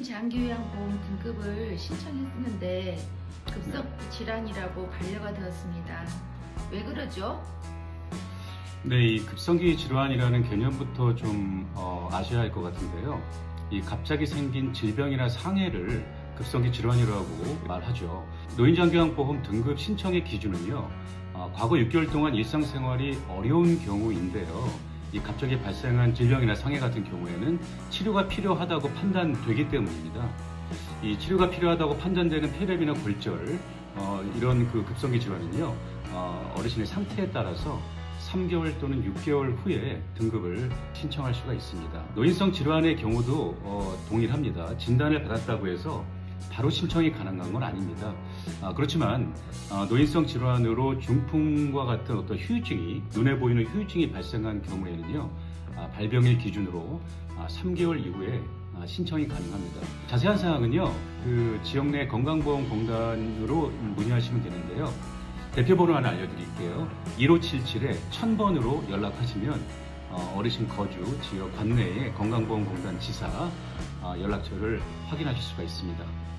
노인 장기요양 보험 등급을 신청했는데 급성 질환이라고 반려가 되었습니다. 왜 그러죠? 네, 이 급성기 질환이라는 개념부터 좀 어, 아셔야 할 것 같은데요. 이 갑자기 생긴 질병이나 상해를 급성기 질환이라고 말하죠. 노인장기요양보험 등급 신청의 기준은요. 어, 과거 6개월 동안 일상생활이 어려운 경우인데요. 이 갑자기 발생한 질병이나 상해 같은 경우에는 치료가 필요하다고 판단되기 때문입니다. 이 치료가 필요하다고 판단되는 폐렴이나 골절 어, 이런 그 급성기 질환은요 어, 어르신의 상태에 따라서 3개월 또는 6개월 후에 등급을 신청할 수가 있습니다. 노인성 질환의 경우도 어, 동일합니다. 진단을 받았다고 해서 바로 신청이 가능한 건 아닙니다. 아, 그렇지만 아, 노인성 질환으로 중풍과 같은 어떤 후유증이 눈에 보이는 후유증이 발생한 경우에는요 아, 발병일 기준으로 아, 3개월 이후에 아, 신청이 가능합니다. 자세한 사항은요 그 지역 내 건강보험공단으로 문의하시면 되는데요. 대표번호 하나 알려드릴게요. 1577에 1000번으로 연락하시면 어, 어르신 거주 지역 관내의 건강보험공단 지사 어, 연락처를 확인하실 수가 있습니다.